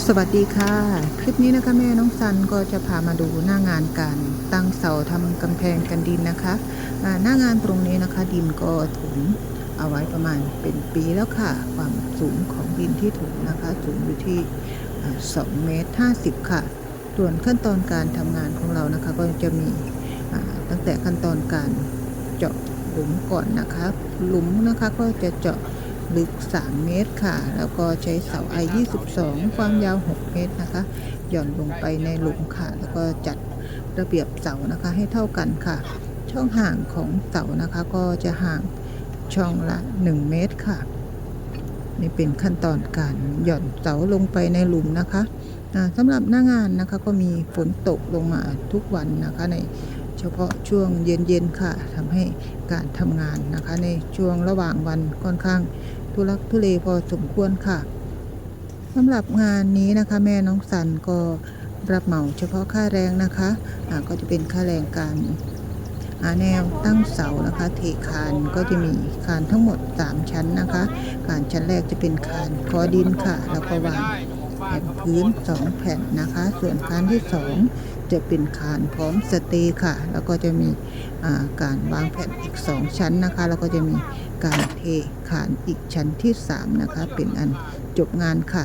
สวัสดีค่ะ คลิปนี้นะคะแม่น้องซันก็จะพามาดูหน้างานการตั้งเสาทำกำแพงกันดินนะคะหน้างานตรงนี้นะคะ ดินก็ถมเอาไว้ประมาณเป็นปีแล้วค่ะ ความสูงของดินที่ถมนะคะ สูงอยู่ที่อ่า2เมตร50 ค่ะ ส่วนขั้นตอนการทำงานของเรานะคะ ก็จะมีตั้งแต่ขั้นตอนการเจาะหลุมก่อนนะคะ หลุมนะคะก็จะเจาะ ลึก 3 เมตรค่ะ แล้วก็ใช้เสาไอ22 ความยาว 6 เมตรนะคะ หย่อนลงไปในหลุมค่ะ แล้วก็จัดระเบียบเสานะคะให้เท่ากันค่ะ ช่องห่างของเสานะคะ ก็จะห่างช่องละ 1 เมตรค่ะ นี่เป็นขั้นตอนการหย่อนเสาลงไปในหลุมนะคะสำหรับหน้างานนะคะก็มีฝนตกลงมาทุกวันนะคะในเฉพาะช่วงเย็นๆค่ะทำให้การทำงานนะคะ ในช่วงระหว่างวันค่อนข้าง ทุลักทุเลพอสมควรค่ะสำหรับงานนี้นะคะ แม่น้องสันก็รับเหมาเฉพาะค่าแรงนะคะะก็จะเป็นค่าแรงการหาแนวตั้งเสานะคะเทคานก็จะมีคานทั้งหมด 3 ชั้นนะคะคานชั้นแรกจะเป็นคานคอดินค่ะ แล้วก็วาง พื้น 2 แผ่นนะคะ ส่วนคานที่ 2 จะเป็นคานพร้อมสเตย์ค่ะ แล้วก็จะมีาการวางแผ่นอีก 2 ชั้นนะคะ แล้วก็จะมีการเทขานอีกชั้นที่ 3 นะคะ เป็นอันจบงานค่ะ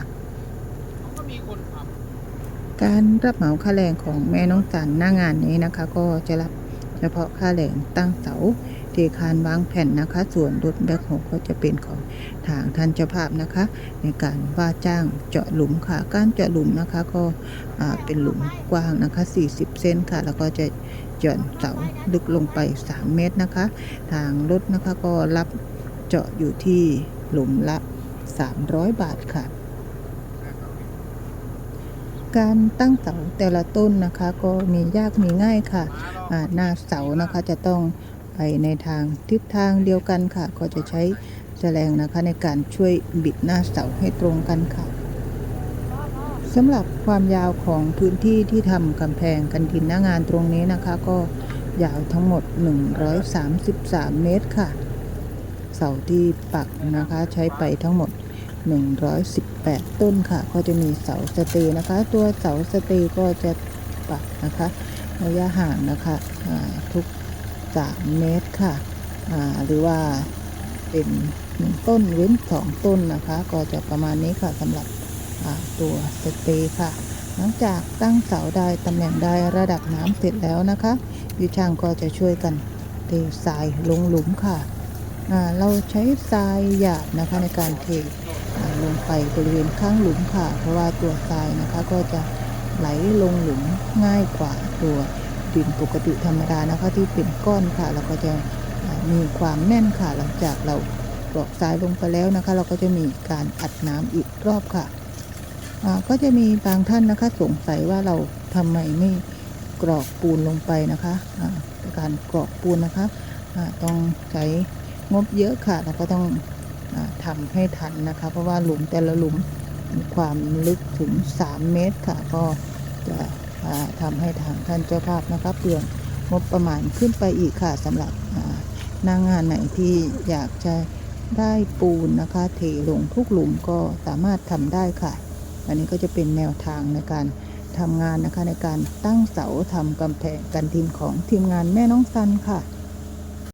การรับเหมาค่าแรงของแม่น้องจันหน้างานนี้นะคะ ก็จะรับเฉพาะค่าแรงตั้งเสา เทคานวางแผ่นนะคะ ส่วนรถแบ็คโฮก็จะเป็นของทางท่านเจ้าภาพนะคะ ในการว่าจ้างเจาะหลุมค่ะ การเจาะหลุมนะคะก็เป็นหลุมกว้างนะคะ 40 เซนค่ะ แล้วก็จะหย่อนเสาลึกลงไป 3 เมตรนะคะ ทางรถนะคะก็รับเจาะอยู่ที่หลุมละ 300 บาทค่ะการตั้งเสาแต่ละต้นนะคะ ก็มียากมีง่ายค่ะหน้าเสานะคะจะต้อง ไปในทางทิศทางเดียวกันค่ะ ก็จะใช้แฉลงนะคะในการช่วยบิดหน้าเสาให้ตรงกันค่ะสำหรับความยาวของพื้นที่ที่ทำกำแพงกันดินหน้างานตรงนี้นะคะ ก็ยาวทั้งหมด 133 เมตรค่ะ เสาที่ปักนะคะใช้ไปทั้งหมด 118 ต้นค่ะ ก็จะมีเสาสเตย์นะคะ ตัวเสาสเตย์ก็จะปักนะคะระยะห่างนะคะทุก 3 เมตรค่ะหรือว่าเป็นหนึ่งต้นเว้น2ต้นนะคะ ก็จะประมาณนี้ค่ะสำหรับตัวสเตย์ค่ะ หลังจากตั้งเสาได้ตำแหน่งได้ระดับน้ำเสร็จแล้วนะคะวิช่างก็จะช่วยกันเททรายลงหลุมค่ะเราใช้ทรายหยาบนะคะในการเทลงไปบริเวณข้างหลุมค่ะ เพราะว่าตัวทรายนะคะก็จะไหลลงหลุมง่ายกว่าตัว ดินปกติธรรมดานะคะที่เป็นก้อนค่ะแล้วก็จะมีความแน่นค่ะ หลังจากเรากรอกทรายลงไปแล้วนะคะ เราก็จะมีการอัดน้ำอีกรอบค่ะก็จะมีบางท่านนะคะสงสัยว่าเราทำไมไม่กรอกปูนลงไปนะคะการกรอกปูนนะคะต้องใช้งบเยอะค่ะแล้วก็ต้องอาทำให้ทันนะคะ เพราะว่าหลุมแต่ละหลุมมีความลึกถึง 3 เมตรค่ะ ก็จะ ทำทำให้ทางท่านเจ้าภาพนะคะเปลืองงบประมาณขึ้นไปอีกค่ะสำหรับหนางงานไหนที่อยากจะได้ปูนนะคะเทลงทุกหลุมก็สามารถทำได้ค่ะ อันนี้ก็จะเป็นแนวทางในการทำงานนะคะในการตั้งเสาทำกำแพงกันทีมของทีมงานแม่น้องซันค่ะ